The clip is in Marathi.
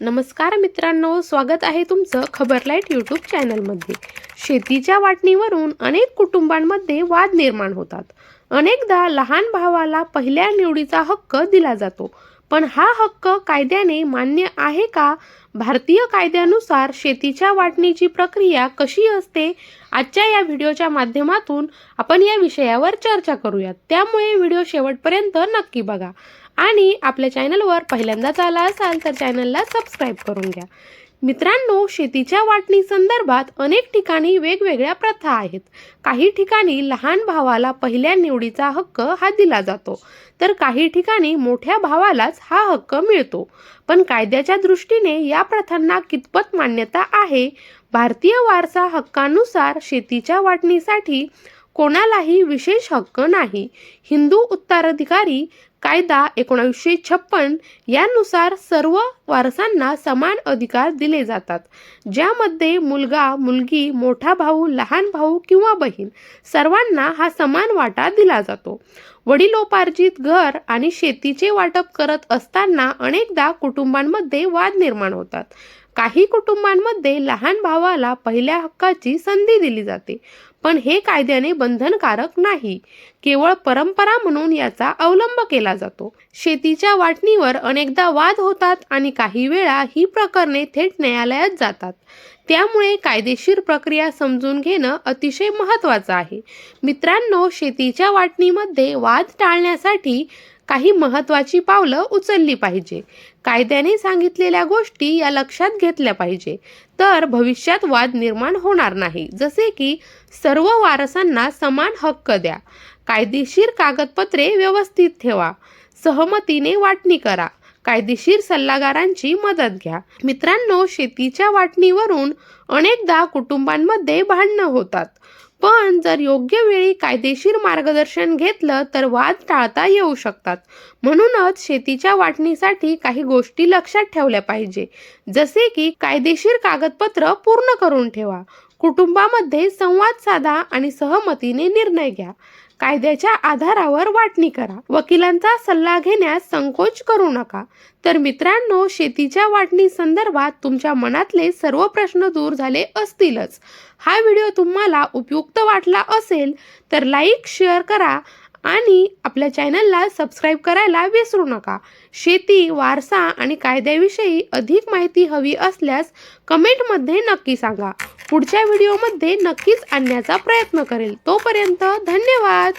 नमस्कार मित्रांनो स्वागत आहे तुमचं खबरलाईट यूट्यूब चॅनलमध्ये. शेतीच्या वाटणीवरून अनेक कुटुंबांमध्ये वाद निर्माण होतात. अनेकदा लहान भावाला पहिल्या निवडीचा हक्क दिला जातो. पण हा हक्क कायद्याने मान्य आहे का? भारतीय कायद्यानुसार शेतीच्या वाटणीची प्रक्रिया कशी असते? आजच्या या व्हिडिओच्या माध्यमातून आपण या विषयावर चर्चा करूयात. त्यामुळे व्हिडिओ शेवटपर्यंत नक्की बघा. आणि आपल्या चॅनलवर पहिल्यांदाच आला असाल तर चॅनलला सबस्क्राईब करून घ्या. मित्रांनो शेतीच्या वाटणी संदर्भात अनेक ठिकाणी वेगवेगळ्या प्रथा आहेत. काही ठिकाणी लहान भावाला पहिल्या निवडीचा हक्क हा दिला जातो. तर काही ठिकाणी मोठ्या भावालाच हा हक्क मिळतो. पण कायद्याच्या दृष्टीने या प्रथांना कितपत मान्यता आहे? भारतीय वारसा हक्कानुसार शेतीच्या वाटणीसाठी कोणालाही विशेष हक्क नाही. हिंदू उत्तराधिकारी कायदा एकोणावीसशे छप्पन यानुसार सर्व वारसांना समान अधिकार दिले जातात. ज्यामध्ये मुलगा मुलगी मोठा भाऊ लहान भाऊ किंवा बहीण सर्वांना हा समान वाटा दिला जातो. वडिलोपार्जित घर आणि शेतीचे वाटप करत असताना अनेकदा कुटुंबांमध्ये वाद निर्माण होतात. काही कुटुंबांमध्ये लहान भावाला पहिल्या हक्काची संधी दिली जाते पण हे कायद्याने बंधनकारक नाही. केवळ परंपरा म्हणून याचा अवलंब केला जातो. शेतीच्या वाटणीवर अनेकदा वाद होतात आणि काही वेळा ही प्रकरणे थेट न्यायालयात जातात. त्यामुळे कायदेशीर प्रक्रिया समजून घेणं अतिशय महत्त्वाचं आहे. मित्रांनो शेतीच्या वाटणीमध्ये वाद टाळण्यासाठी काही महत्त्वाची पावलं उचलली पाहिजे. कायद्याने सांगितलेल्या गोष्टी या लक्षात घेतल्या पाहिजे. तर भविष्यात वाद निर्माण होणार नाही. जसे की सर्व वारसांना समान हक्क द्या. कायदेशीर कागदपत्रे व्यवस्थित ठेवा. सहमतीने वाटणी करा. कायदेशीर सल्लागारांची मदत घ्या. मित्रांनो शेतीच्या वाटणीवरून अनेकदा कुटुंबांमध्ये भांडणं होतात. पण जर योग्य वेळी कायदेशीर मार्गदर्शन घेतलं तर वाद टाळता येऊ शकतात. म्हणूनच शेतीच्या वाटणीसाठी काही गोष्टी लक्षात ठेवल्या पाहिजे. जसे की कायदेशीर कागदपत्र पूर्ण करून ठेवा. कुटुंबामध्ये संवाद साधा आणि सहमतीने निर्णय घ्या. कायद्याच्या आधारावर वाटणी करा. वकिलांचा सल्ला घेण्यास संकोच करू नका. तर मित्रांनो शेतीच्या वाटणी संदर्भात तुमच्या मनातले सर्व प्रश्न दूर झाले असतीलच. हा व्हिडिओ तुम्हाला उपयुक्त वाटला असेल तर लाईक शेअर करा आणि आपल्या चॅनलला सबस्क्राईब करायला विसरू नका. शेती वारसा आणि कायद्याविषयी अधिक माहिती हवी असल्यास कमेंटमध्ये नक्की सांगा. पुढच्या व्हिडिओमध्ये नक्कीच आणण्याचा प्रयत्न करेल. तोपर्यंत धन्यवाद.